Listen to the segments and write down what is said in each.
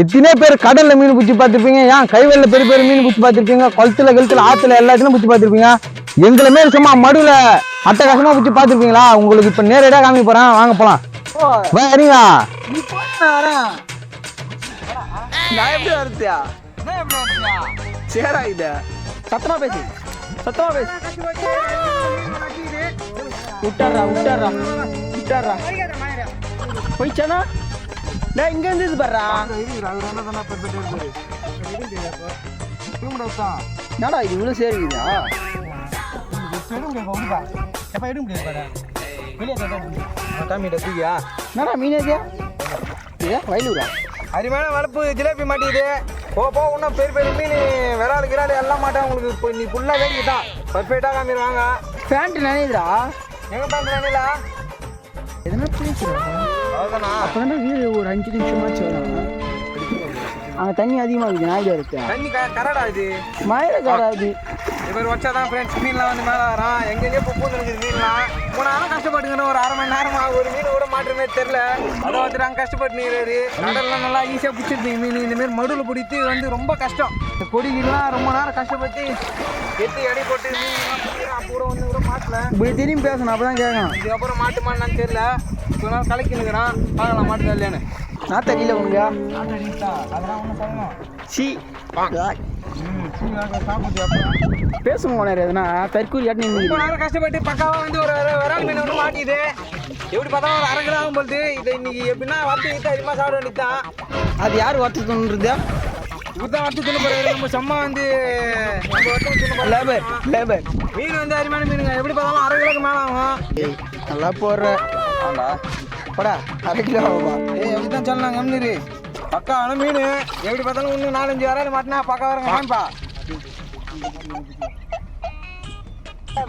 எத்தனை பேர் கடல்ல மீன் பிடிச்சி பார்த்திருப்பீங்க? ஏன் கைவெல்ல பெரிய பெரிய மீன் பிடிச்சி பார்த்திருப்பீங்க? குளத்துல கழுத்துல ஆத்துல எல்லாத்துலயும் பிடிச்சி பார்த்திருப்பீங்க. எங்களை மாரி சும்மா மடுவுல அட்டகாசமா பிடிச்சி பார்த்திருப்பீங்களா? உங்களுக்கு இப்ப நேரடியா காமிக்க போறேன். வாங்க போலாம். வரீங்க நீ போய் நான் வரேன். நான் எப்படி வருத்தியா சேரா இது. சத்தமா பேசு. சத்தமா பேசு. விட்டாரா விட்டாரா விட்டாரா போயிச்சானா நான் இங்க இருந்து இது பர்றா என்னடா இது இவ்வளவு சேருக்குதா என்னடா மீன் எது இது வயலூரா? அருமையான வளர்ப்பு ஜிலேபி மாட்டிக்குது. போ போ இன்னும் பெரிய பெரிய மீன் விரால் கிரால் எல்லாம் மாட்டேன். உங்களுக்கு இப்போ நீ ஃபுல்லாக வேடிக்கை தான் பர்ஃபெக்டாக காமிடுவாங்க பேண்ட் நினைதுடா எங்கே எதனா பேசுறா? அப்பதான் வீடு ஒரு அஞ்சு நிமிஷமாச்சு வரும் அங்கே தண்ணி அதிகமாக இருக்குது இருக்கு. தண்ணி கரடா இது? மயில காராது இவர் வச்சா தான் ஃப்ரெண்ட்ஸ் மீன்லாம் வந்து மேலே வரும் எங்கெங்கே இப்போ பூந்து இருக்குது மீன்லாம். மூணு நேரம் கஷ்டப்பட்டுக்கணும் ஒரு அரை மணி நேரமா ஒரு மீன் கூட மாட்டுமே தெரில அதை வந்துட்டு கஷ்டப்பட்டு நீராரு கடல்லாம் நல்லா ஈஸியாக பிடிச்சிருந்தீங்க மீன் இந்த மாதிரி மடுவில் பிடித்து வந்து ரொம்ப கஷ்டம். இந்த கொடிகள்லாம் ரொம்ப நேரம் கஷ்டப்பட்டு எட்டு எடை போட்டு மீன்லாம் பிடிக்கிறேன். அப்போ கூட வந்து கூட மாட்டல. இப்படி திரும்பி பேசணும் அப்பதான் கேட்கணும். இதுக்கப்புறம் மாட்டுமான்னு தெரியல. இப்போ நாள் கலக்கி நிற்கிறான் பார்க்கலாம் மாட்டுதா இல்லையான்னு. நான் தெரியல உங்க சி. ம் சாப்பிட்டு அப்புறம் பேசணும் உணர் எதுனா? தற்கூரி நேரம் கஷ்டப்பட்டு பக்காவா வந்து ஒரு விரால் மீன் வந்து மாட்டிது. எப்படி பார்த்தாலும் ஒரு அரை கிலோ ஆகும் போது இதை இன்னைக்கு எப்படின்னா வறுத்து விட்டு அதிகமாக சாப்பிட வேண்டியதுதான். அது யார் ஒருத்தது இப்பதான் வறுத்து தின்னு போறாரு. நம்ம சும்மா வந்து நம்ம வறுத்து போறோம். Labour labour. மீன் வந்து அருமையான மீனுங்க. எப்படி பார்த்தாலும் அரை கிலோக்கு மேலே ஆகும். நல்லா போடுற. ஆண்டா போடா அரை கிலோ ஆகுமா ஏய் எப்படி தான் சொல்லலாம் கம்னிரு பக்காவான மீன். எப்படி பார்த்தாலும் இன்னும் நாலஞ்சு வராது மாட்டினா பக்கா வரங்க வாங்கப்பா.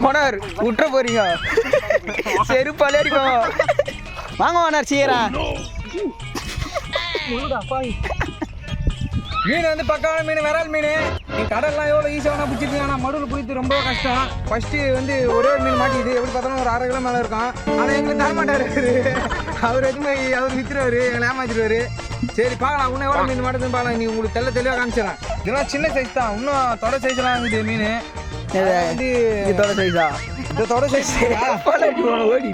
ஓனர் விட்டுற போறீங்க. செருப்பாலே அடிப்போம் வாங்க ஓனர் சீரா மீன் வந்து பக்காவான மீன் விரால் மீன். நீ கடல்லாம் எவ்வளோ ஈஸியாக பிடிச்சிருக்கீங்க ஆனால் மடுவில் பிடித்து ரொம்ப கஷ்டம். ஃபஸ்ட்டு வந்து ஒரே மீன் எப்படி பார்த்தாலும் ஒரு அரை கிலோ மேலே இருக்கும். ஆனால் எங்களுக்கு தர மாட்டார் அவர். எதுவுமே அவர் வித்துருவாரு எங்களை ஏமாத்திடுவாரு. சரி பார்க்கலாம். இன்னும் எவ்வளோ மீன் மாட்டுதுன்னு பார்க்கலாம். நீ உங்களுக்கு தெல்ல தெளிவாக காமிச்சிடறேன். இதெல்லாம் சின்ன சைஸ் தான். இன்னும் தொட சைஸ்லாம் இருக்குது மீன். வந்து இதோட சைஸா இந்த தொட சைஸ் ஓடி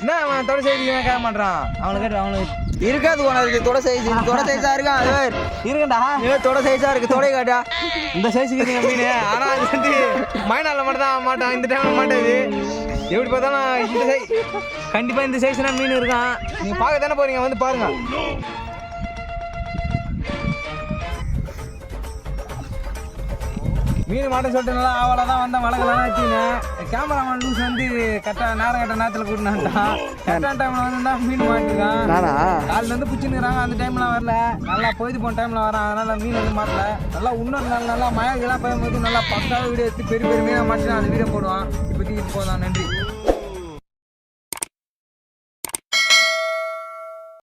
என்ன அவன் தொட சைஸ் கேட்க மாட்டான் அவனை கேட்டு அவனுக்கு இருக்காது இது தொட சைஸ் தொட சைஸா இருக்கா? அது இருக்கண்டா ஏ தொட சைஸா இருக்கு. தொடை காட்டா. இந்த சைஸுக்கு இருக்குங்க மீன். ஆனால் அது வந்து மழைநாளில் மட்டும் தான் மாட்டான். இந்த டைமில் மாட்டாது. எப்படி பார்த்தாலும் இந்த சைஸ் கண்டிப்பாக இந்த சைஸ்னா மீன் இருக்கான். நீங்கள் பார்க்க தானே போகிறீங்க வந்து பாருங்கள் மீன் மாட்ட சொல்லிட்டு நல்லா ஆவலாக தான் வந்தேன் வளர்க்கலாம் வச்சுங்க கேமராமேன் லூஸ் வந்து கரெக்டாக நேரம் கட்ட நேரத்தில் கூட்டினான்ட்டான் கரெக்டான டைமில் வந்து மீன் மாட்டிருக்கான் காலில் வந்து பிடிச்சிருக்கிறாங்க அந்த டைம்லாம் வரல. நல்லா பொழுது போன டைமில் வரான் அதனால மீன் வந்து மாட்டல. நல்லா இன்னொரு நாள் நல்லா மழைக்கெல்லாம் போகும்போது நல்லா பக்காவாக வீடியோ எடுத்து பெரிய பெரிய மீனாக மாட்டி நான் அந்த வீடியோ போடுவான். இப்போதைக்கு போதும் நன்றி.